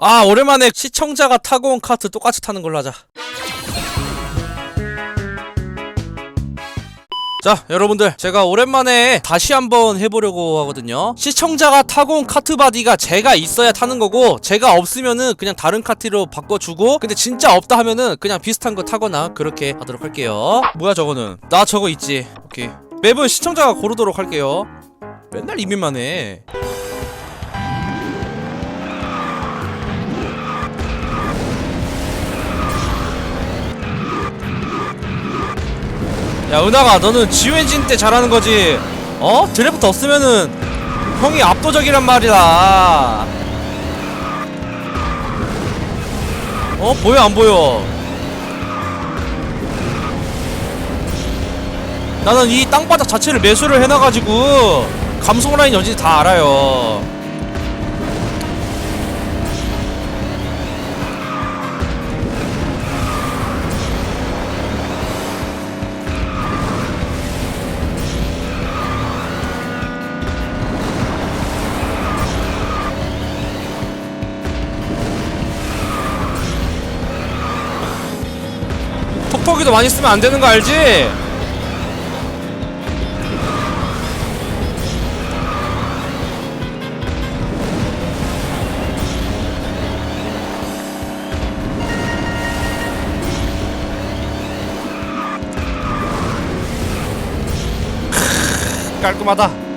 아 오랜만에 시청자가 타고 온 카트 똑같이 타는 걸로 하자. 자 여러분들 제가 오랜만에 다시 한번 해보려고 하거든요. 시청자가 타고 온 카트 바디가 제가 있어야 타는 거고 제가 없으면은 그냥 다른 카트로 바꿔주고 근데 진짜 없다 하면은 그냥 비슷한 거 타거나 그렇게 하도록 할게요. 뭐야 저거는? 나 저거 있지. 오케이. 맵은 시청자가 고르도록 할게요. 맨날 이민만 해 야 은하가 너는 지오엔진 때 잘하는 거지 어? 드래프트 없으면은 형이 압도적이란 말이다 어? 보여 안 보여 나는 이 땅바닥 자체를 매수를 해놔가지고 감속 라인 어딘지 다 알아요 톡톡이도 많이 쓰면 안 되는 거 알지? 깔끔하다.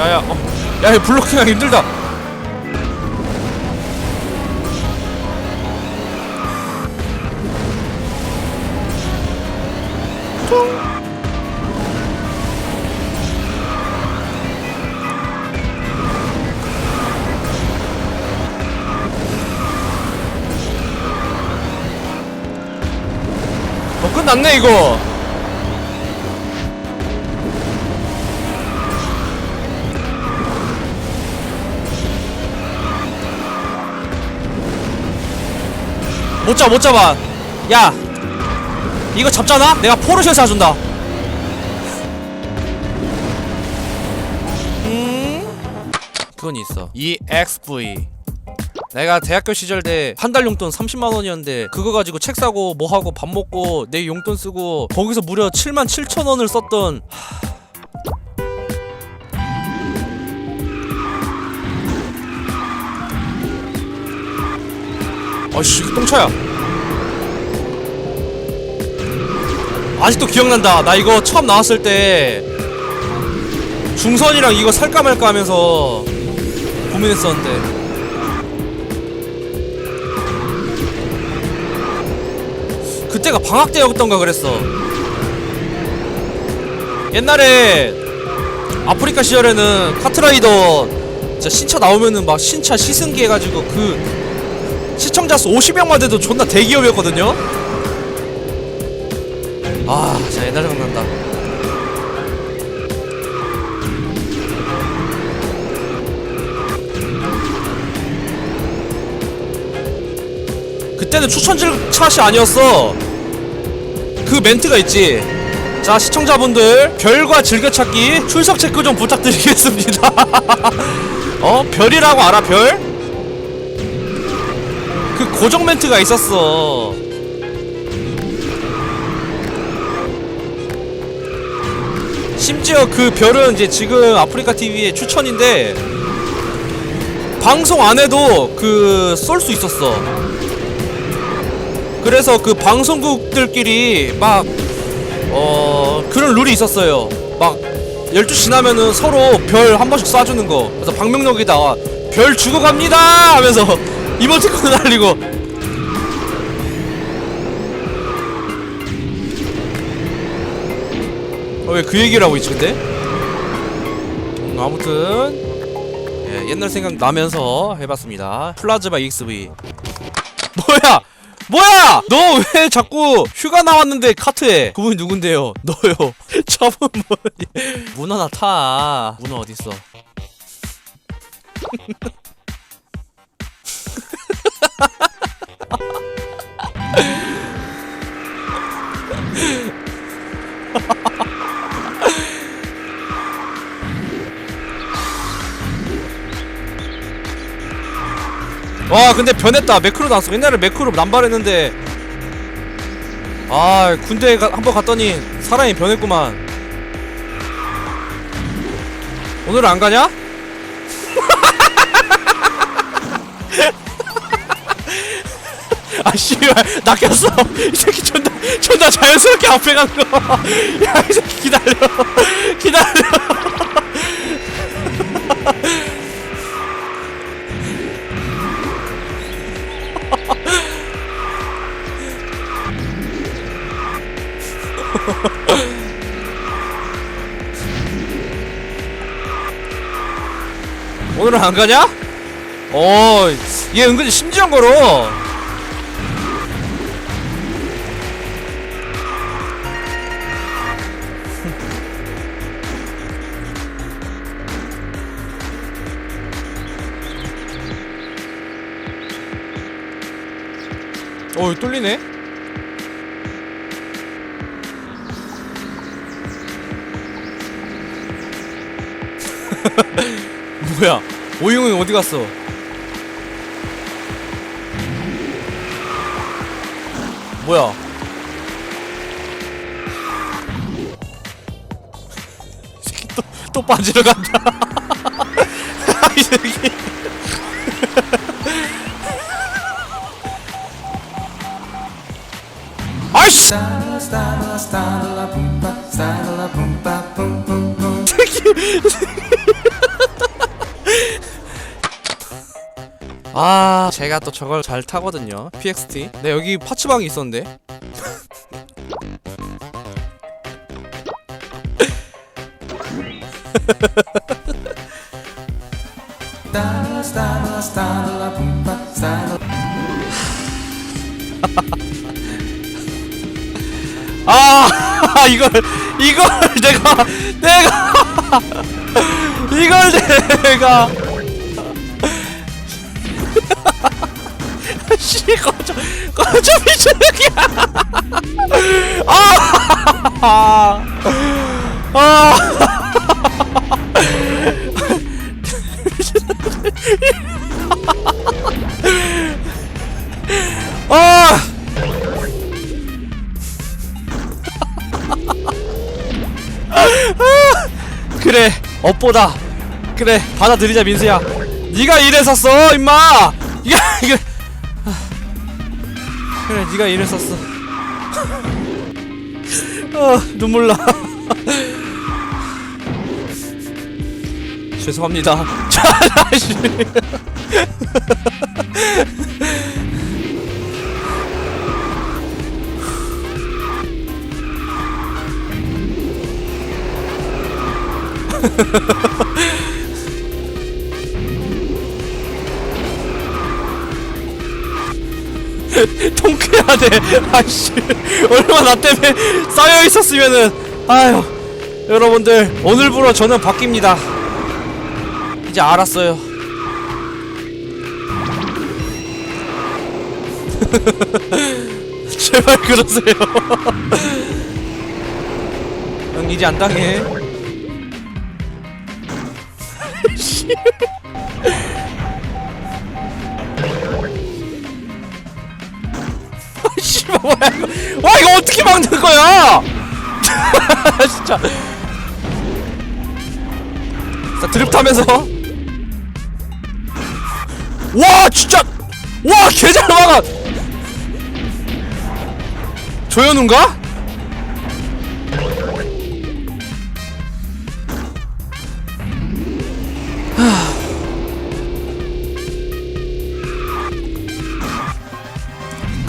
야야, 어, 야, 이거 블로킹하기 힘들다. 어, 끝났네 이거. 못 잡아 못 잡아. 야 이거 잡잖아? 내가 포르쉐 사준다. 음? 그건 있어. EXV 내가 대학교 시절 때 한 달 용돈 30만 원이었는데 그거 가지고 책 사고 뭐 하고 밥 먹고 내 용돈 쓰고 거기서 무려 7만 7천 원을 썼던 아씨 똥차야. 아직도 기억난다. 나 이거 처음 나왔을 때 중선이랑 이거 살까 말까 하면서 고민했었는데. 그때가 방학 때였던가 그랬어. 옛날에 아프리카 시절에는 카트라이더 진짜 신차 나오면은 막 신차 시승기 해가지고 그 시청자 수 50명만 돼도 존나 대기업이었거든요. 아 진짜 옛날 생각난다. 그때는 추천질 샷이 아니었어. 그 멘트가 있지. 자 시청자분들 별과 즐겨찾기 출석 체크 좀 부탁드리겠습니다. 어? 별이라고 알아 별? 그 고정 멘트가 있었어. 심지어 그 별은 이제 지금 아프리카 TV의 추천인데 방송 안에도 그 쏠 수 있었어. 그래서 그 방송국들끼리 막 어 그런 룰이 있었어요. 막 12시 지나면은 서로 별 한 번씩 쏴주는 거. 그래서 방명록에다가 별 주고 갑니다! 하면서 이모티콘 날리고. 어, 왜 그 얘기를 하고 있지 근데? 음, 아무튼. 예, 옛날 생각 나면서 해봤습니다. 플라즈마 EXV 뭐야? 뭐야? 너 왜 자꾸 휴가 나왔는데 카트에? 그분이 누군데요? 너요. 저분 뭐니? 문어나 타. 문어 어딨어 와 근데 변했다. 매크로 나왔어. 옛날에 매크로 남발했는데. 아 군대에 한번 갔더니 사람이 변했구만. 오늘은 안 가냐? 아 씨발 낚였어 이 새끼 존나 존나 자연스럽게 앞에 간거야이 새끼 기다려 기다려 오늘은 안 가냐? 어, 얘 은근히 심지어 걸어. 어, 뚫리네. 뭐야? 오용은 어디 갔어? 뭐야? 또, 또 빠지러 간다. 아 제가 또 저걸 잘 타거든요. PXT 네 여기 파츠방이 있었는데. 아 이걸 이걸 내가 내가 이걸 내가 씨 꺼져 꺼져 미친놈이야 아! 아! 아! 그래 업보다 그래 받아들이자 민수야 네가 이랬었어 임마 야 이게 그래 네가 이랬었어. 아 눈물 나. 죄송합니다. 자다시 통쾌해야 돼. 아씨, 얼마나 나 때문에 쌓여 있었으면은, 아유, 여러분들 오늘부로 저는 바뀝니다. 이제 알았어요. 제발 그러세요. 형 이제 안 당해. 와 이거 어떻게 막는 거야? 진짜. 자 드립 타면서. 와 진짜. 와 개잘 막아. 조현우인가?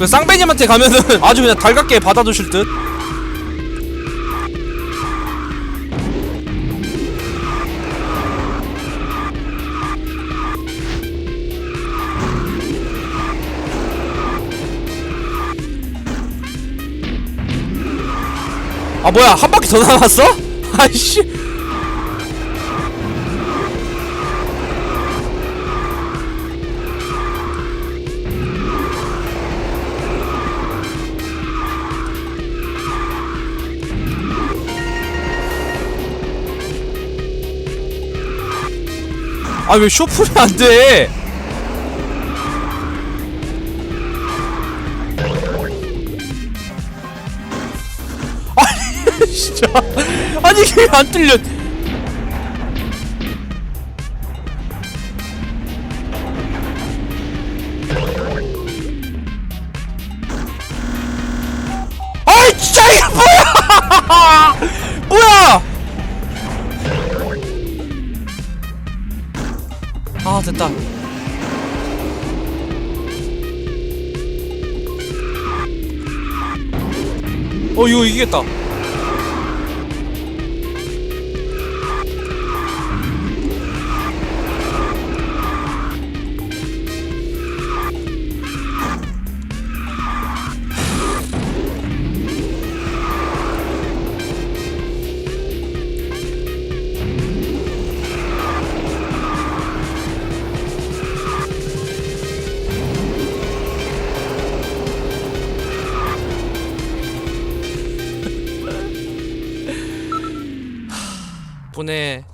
그 쌍배님한테 가면은 아주 그냥 달갑게 받아주실 듯. 아 뭐야 한 바퀴 더 남았어? 아이씨 아 왜 쇼플이 안 돼? 아니 진짜 아니 이게 안 뚫려 아 됐다. 어 이거 이기겠다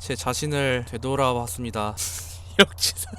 제 자신을 되돌아봤습니다. 역지사